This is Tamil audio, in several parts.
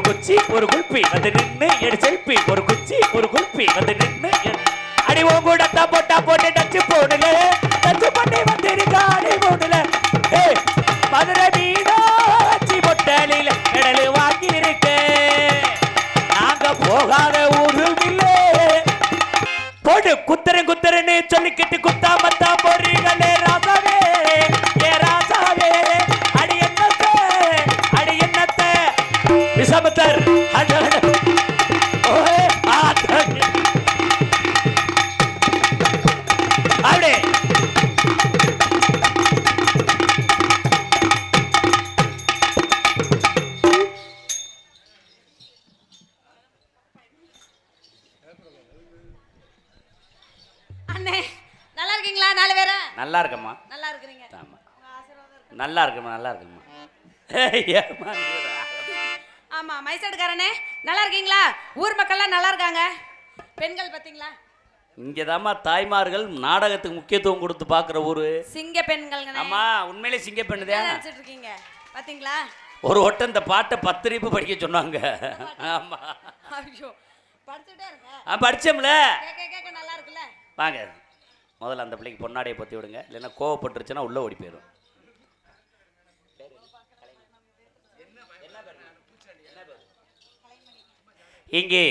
ஒரு குச்சி ஒரு குல்பி வந்து நின்னு எடு செல்பி. ஒரு குச்சி ஒரு குல்பி வந்து நின்னு அடி உன் கூட தான் போட்டா போட்டு டச்சு போடுங்க இருக்கம்மா நல்லா இருக்கிறீங்க. ஆமா. உங்க ஆசீர்வாதம் இருக்கு. நல்லா இருக்குமா நல்லா இருக்குமா? நீடா? ஆமா நல்லா இருக்கீங்களா? ஊர் மக்கள்லாம் நல்லா இருக்காங்க. பெண்கள் பாத்தீங்களா இங்கதாம்மா தாய்மார்கள் நாடகத்துக்கு முக்கியத்துவம் கொடுத்து பார்க்குற ஊரு. சிங்க பெண்கள் ஆமா உண்மையிலே சிங்க பெண்ணுதான் நினைச்சிட்டு இருக்கீங்க பாத்தீங்களா ஒரு ஒட்டம் இந்த பாட்டை பத்து ரீப்பு படிக்க சொன்னாங்க. ஆமா. ஐயோ படிச்சுட்டே இருங்க ஆ படிச்சோம்ல? கேட்க கேட்க நல்லா இருக்குல்ல? வாங்க. முதல்ல அந்த பிள்ளைக்கு பொன்னாடையை பற்றி விடுங்க. இல்லைன்னா கோவப்பட்டுருச்சுன்னா உள்ளே ஓடி போயிடும். இங்கே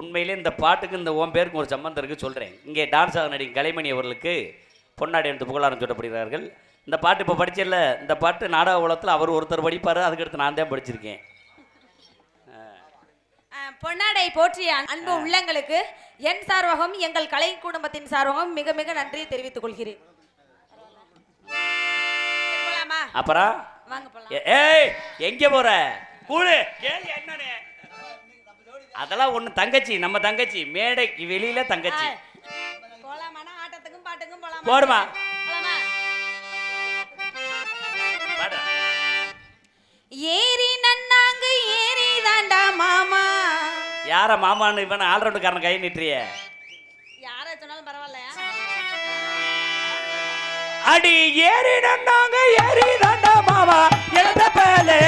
உண்மையிலே இந்த பாட்டுக்கு இந்த ஓன் பேருக்கு ஒரு சம்பந்தம் இருக்குது சொல்கிறேன் இங்கே டான்ஸ் ஆக நடிகை கலைமணி அவர்களுக்கு பொன்னாடி எடுத்து புகழாரம் சொல்லப்படுகிறார்கள் இந்த பாட்டு இப்போ படிச்சல இந்த பாட்டு நாடக உலகத்தில் அவர் ஒருத்தர் படிப்பார் அதுக்கடுத்து நான் தான் படிச்சிருக்கேன். பொன்னாடை போற்றிய அன்பு உள்ளங்களுக்கு என் சார்பாகவும் எங்கள் கலை குடும்பத்தின் சார்பாகவும் மிக மிக நன்றியை தெரிவித்துக் கொள்கிறேன். அப்புறம் ஏ- ஏய் எங்க போற? கூடு. அதெல்லாம் ஒண்ணு தங்கச்சி நம்ம தங்கச்சி. மேடைக்கு வெளியில தங்கச்சி. போலாமாண்ணா? ஆட்டத்துக்கும் பாட்டுக்கும் போலாமா? போடுமா. போலாமா? யார மாமான்னு இவன் ஆல்ரவுண்டுக்காரன் கை நிட்டுறிய? யார சொன்னாலும் பரவாயில்லையா? அடி ஏறி நன்னாங்க ஏறி தாண்டா மாமா. எழுந்த பேலே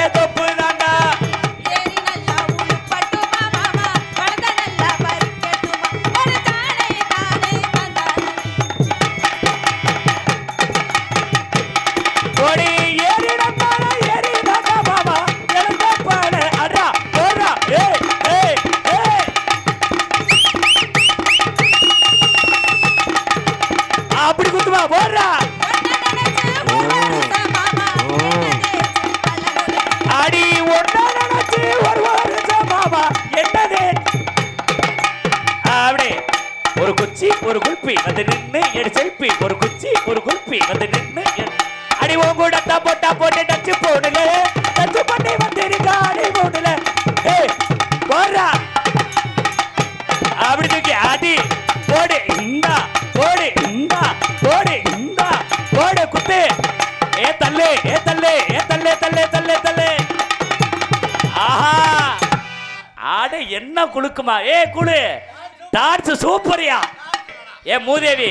ஏ மூதேவி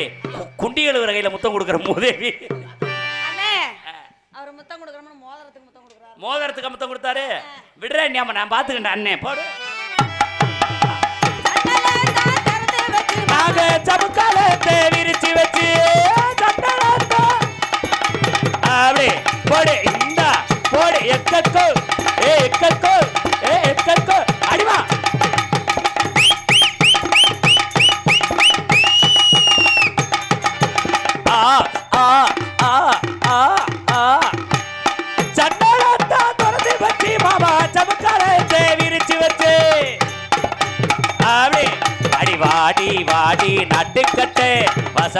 குண்டி கழுவுற கையில முத்தம் கொடுக்குற மூதேவி. அண்ணே அவர் முத்தம் கொடுக்குறோம்னு மோதிரத்துக்கு முத்தம் கொடுக்குறாரு. மோதிரத்துக்கு முத்தம் கொடுத்தாரு. விடுறேன் ஞாபகம் நான் பாத்துக்கிட்டேன் அண்ணே போடு. நாங்க சமுக்காலத்தை விரிச்சு வச்சு. அப்படி போடு இந்தா போடு எக்கோ ஏ எக்கோ ஏ எக்கோ அடிமா.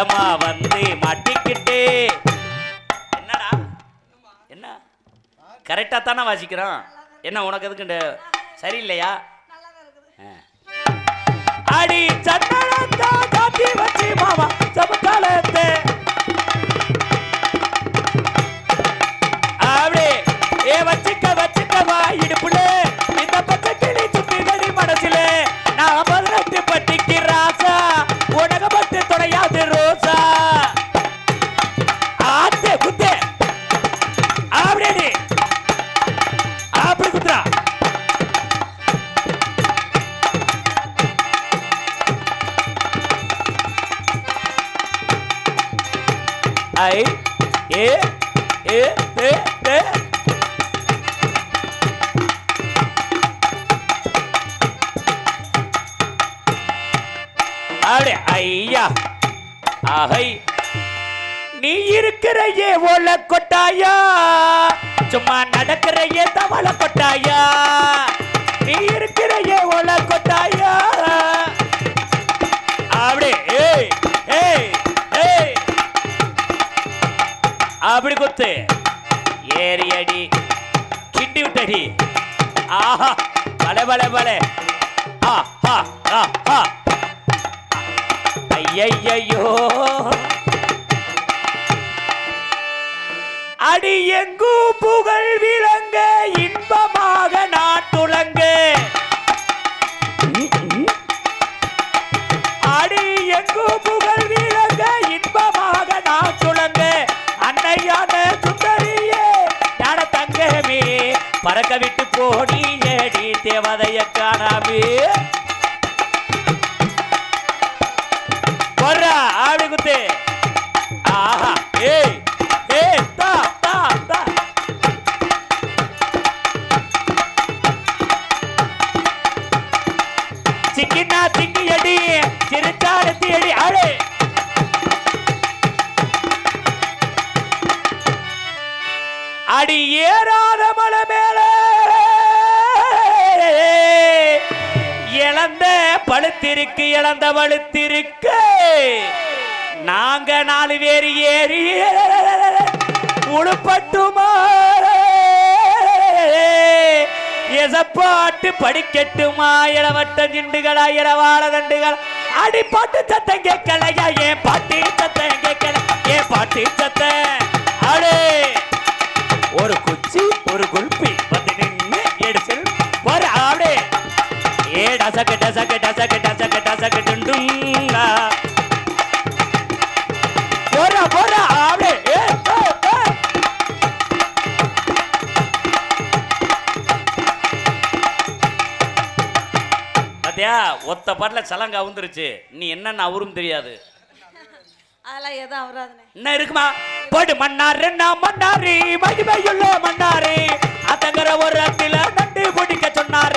வசமா வந்து மாட்டிக்கிட்டு. என்னடா? என்ன? கரெக்டா தானே வாசிக்கிறோம். என்ன உனக்கு எதுக்கு சரியில்லையா? அடி சட்டனத்தா காட்டி வச்சு மாமா சமக்காலத்தை அப்படி ஏ வச்சுக்க வச்சுக்கவா இடுப்புல. ஐ ஏ ஏ ஏ ஏ அப்படியே ஐயா. ஆஹை. நீ இருக்கிறையே ஓல கொட்டாயா? சும்மா நடக்கிறையே தவள கொட்டாயா? நீ இருக்கிறையே ஓல கொட்டாயா? அப்படியே அப்படி குத்து. ஏறி அடி. கிண்டி விட்டடி. ஆஹா பல பல பல. ஆ ஐயையோ அடி எங்கு புகழ் விளங்க இன்பமாக நாட்டுலங்க. அடி பறக்க விட்டு போடி ஏடி தேவதைய காணாமே. திருக்கு இழந்த பழுத்திருக்கு நாங்க நாலு பேர் ஏறி உடுப்பட்டுமா எசப்பாட்டு படிக்கட்டுமா? இளவட்ட திண்டுகளா இரவாள தண்டுகள்? அடிப்பாட்டு சத்தம் கேட்கலையா? ஏன் பாட்டி சத்தம் கேட்கல? ஏன் பாட்டி சத்தம்? அடே! ஒரு குச்சி ஒரு குல்பி வந்து நின்று எடுத்து வர ஆடே ஏ டசக்கு டசக்கு டசக்கு. ஒத்த பாட்டில் சலங்க அவுந்துருச்சு. நீ என்னன்னு அவரும் தெரியாது. அதெல்லாம் எதுவும் அவராதுனே. என்ன இருக்குமா? போடு மன்னாரு நான் மன்னாரி மகிமையுள்ள மன்னாரி. அத்தங்கர ஒரு அத்தில நண்டு பிடிக்க சொன்னார்.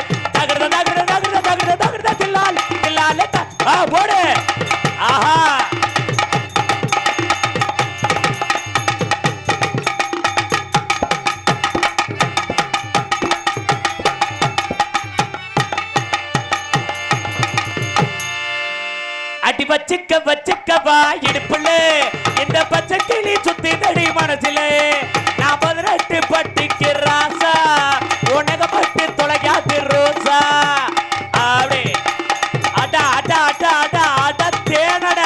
அடி வச்சுக்க வச்சுக்கவா இடுப்புல. இந்த பச்சை கிளி சுத்தி தடி மனசுல. நான் பதினெட்டு பட்டிக்கு ராசா. உனக பட்டு தொலைக்காது ரோசா. அப்படி அட அட அட அட அட தேனட.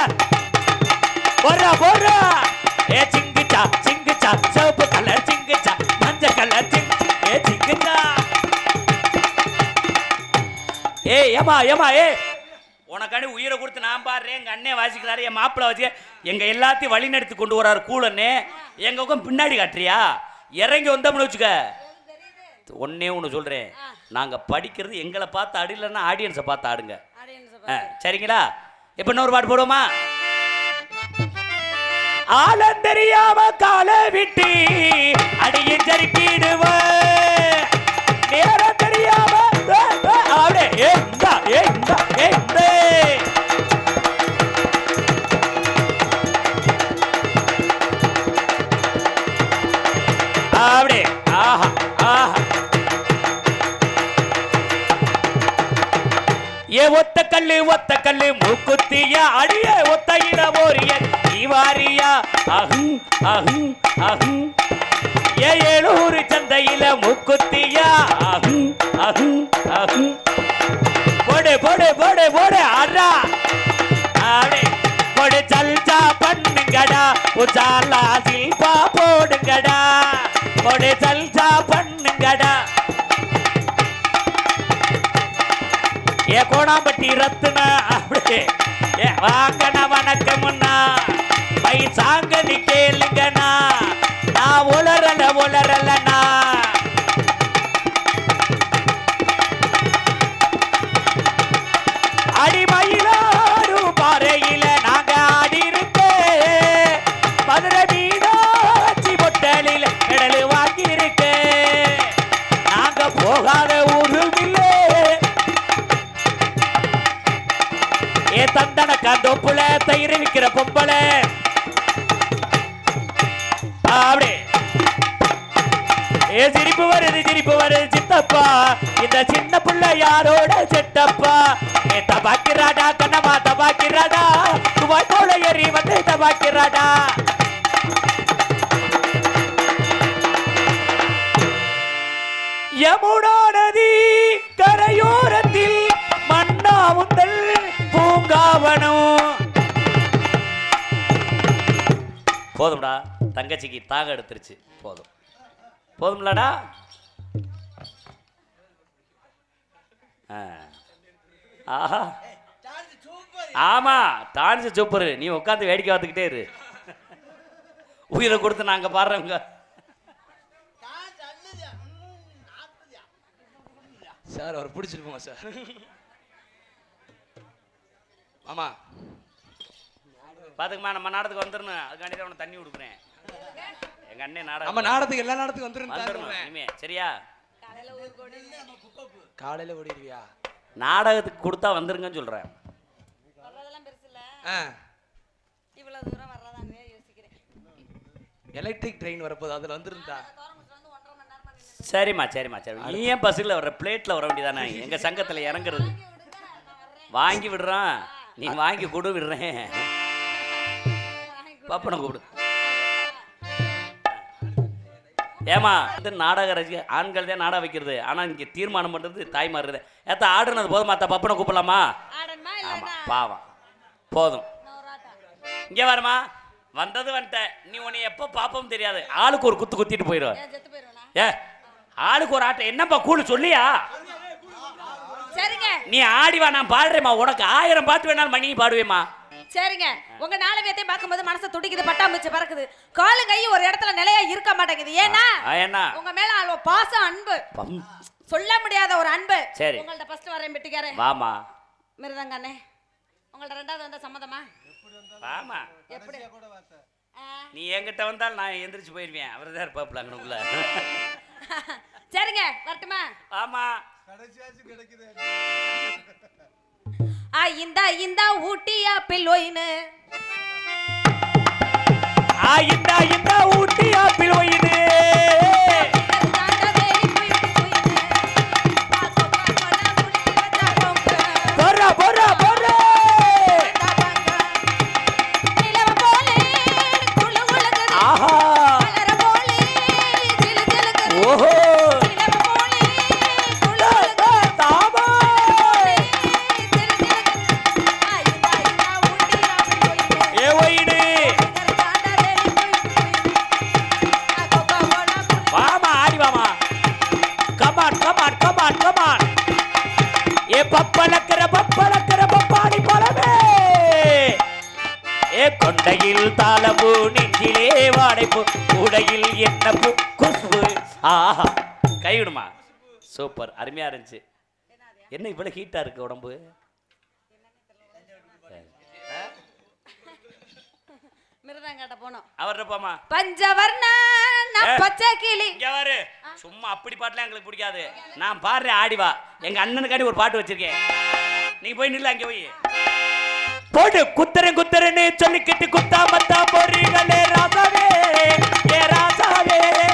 போற போற ஏ சிங்கிச்சா சிங்கிச்சா. சிவப்பு கலர் சிங்கிச்சா. மஞ்சள் கலர் சிங்க ஏ சிங்கிச்சா. ஏ ஏமா ஏமா ஏ உனக்காண்டி உயிரை கொடுத்து நான் பாடுறேன் எங்க அண்ணே வாசிக்கிறாரு என் மாப்பிள்ளை வாசிக்க எங்க எல்லாத்தையும் வழி நடத்தி கொண்டு வராரு கூலன்னு எங்க உட்காந்து பின்னாடி காட்டுறியா? இறங்கி வந்தோம்னு வச்சுக்க. ஒன்னே ஒன்று சொல்றேன். நாங்க படிக்கிறது எங்களை பார்த்து ஆடலன்னா ஆடியன்ஸை பார்த்து ஆடுங்க. சரிங்களா? இப்ப இன்னொரு பாட்டு போடுவோமா? ஆழம் தெரியாம கால விட்டு அடியை ஜறுக்கிடுவ அஹும் அஹும் ஏழூர் சந்தையில முக்குத்தியா? அஹும் அஹும் அஹும் போடு போடு போடு போடு அடா ஆடே போடு சல்சா பண்ணுங்கடா. உச்சாலா சில்பா போடுங்கடா. போடு சல்சா பண்ணுங்கடா. ஏ கோணாம்பட்டி ரத்துனா அப்படியே. ஏ வாங்கண்ண வணக்கம்னா பைசாங்கனி கேளுங்கண்ணா. நான் உளறல உளறலண்ணா. அடிமயிலாடு பாறையில நாங்க ஆடி இருக்க மதுரை மீனாட்சி பொட்டலில் கடல் வாங்கி இருக்க நாங்க போகாத ஊருமில்ல ஏ தந்தன கந்தோப்புல தயிர் விற்கிற பொம்பளை. அப்படியே ஏ சிரிப்பு வருது சிரிப்பு வருது சித்தப்பா. இந்த சின்ன புள்ள யாரோட செட்டப்பா ஏ தபாக்கிறாடா கண்ணமா தபாக்கிறாடா துபாய் போல ஏறி வந்து தபாக்கிறாடா யமுனா நதி கரையோரத்தில் மன்னாவுந்தல் பூங்காவனம். போதும்டா. தங்கச்சிக்கு தாக எடுத்துருச்சு. போதும். போதும்லடா. ஆஹா. ஆமா டான்ஸ் சூப்பர். நீ உட்காந்து வேடிக்கை பார்த்துக்கிட்டே இரு. உயிரை கொடுத்து நாங்க பாடுறவங்க சார் அவர் பிடிச்சிருப்போங்க சார். மாமா. பாத்துக்கமா நம்ம நாடத்துக்கு வந்துடணும். அதுக்காண்டி தான் உனக்கு தண்ணி கொடுக்குறேன். எங்க அண்ணன் நாடகம். நம்ம நாடத்துக்கு எல்லா நாடத்துக்கும் வந்துரும் வந்துடணும் இனிமே. சரியா? காலையில ஓடிடுவியா? நாடகத்துக்கு கொடுத்தா வந்துருங்கன்னு சொல்றேன். வர்றதெல்லாம் பெருசு இல்ல. ஆ. இவ்வளவு தூரம் வர்றதானே யோசிக்கிறேன். எலக்ட்ரிக் ட்ரெயின் வரப்போகுது அதுல வந்துருந்தா. சரிம்மா சரிம்மா சரி நீ ஏன் பஸ்ஸில் வர்ற பிளேட்டில் வர வேண்டியதானே? எங்க சங்கத்தில் இறங்குறது. வாங்கி விடுறான். நீ வாங்கி கொடு விடுறேன். பாப்பனை கூப்பிடு. ஏமா வந்து நாடக ரசிக ஆண்கள் தான் நாடகம் வைக்கிறது. ஆனா இங்க தீர்மானம் பண்றது தாய்மார் ஏத்த ஆடுனது போதுமா அத்தா பப்பனை கூப்பிடலாமா? ஆமா பாவம். போதும். இங்க வரமா. வந்தது வந்துட்ட. நீ உன்னை எப்போ பாப்போம் தெரியாது. ஆளுக்கு ஒரு குத்து குத்திட்டு போயிடுவ? ஏ ஆளுக்கு ஒரு ஆட்டம் என்னப்பா கூழு சொல்லியா? நீ ஆடி வா நான் பாடுறேம்மா. உனக்கு ஆயிரம் பாட்டு வேணாலும் மணி பாடுவேம்மா. சரிங்க. உங்க நாடகத்தையும் பார்க்கும்போது மனசு துடிக்குது பட்டாம்பூச்சி பறக்குது. காலு கை ஒரு இடத்துல நிலையா இருக்க மாட்டேங்குது. ஏன்னா என்ன உங்க மேல அவ்வளோ பாசம் அன்பு. சொல்ல முடியாத ஒரு அன்பு. சரி. உங்கள்ட்ட ஃபர்ஸ்ட் வரேன் பெட்டிக்காரன் வாமா. மிருதங்க அண்ணே உங்கள்ட்ட ரெண்டாவது வந்த சம்மதமா? வாமா. எப்படி? நீ என்கிட்ட வந்தால் நான் எந்திரிச்சு போயிருவேன். அவர் தான் இருப்பாப்புல அங்கனுக்குள்ள சரிங்க வரட்டுமா? ஆமா ஆ இந்த இந்த ஊட்டி ஆப்பிள் ஒயின்னு ஆ இந்த இந்த ஊட்டி ஆப்பிள் கூடையில் என்ன குஷ்பு ஆஹா. கைவிடுமா சூப்பர். அருமையா இருந்துச்சு. என்ன இவ்வளவு ஹீட்டா இருக்கு உடம்பு? சும்மா அப்படி பாட்டுலாம் எங்களுக்கு பிடிக்காது. நான் பாடுறேன் ஆடி வா. எங்க அண்ணனுக்காண்டி ஒரு பாட்டு வச்சிருக்கேன். நீ போய் நில்ல அங்க போய். போடு குத்துறேன் குத்துறேன்னு சொல்லிக்கிட்டு குத்தா மத்தா போறீங்களே ராசாவே ஏ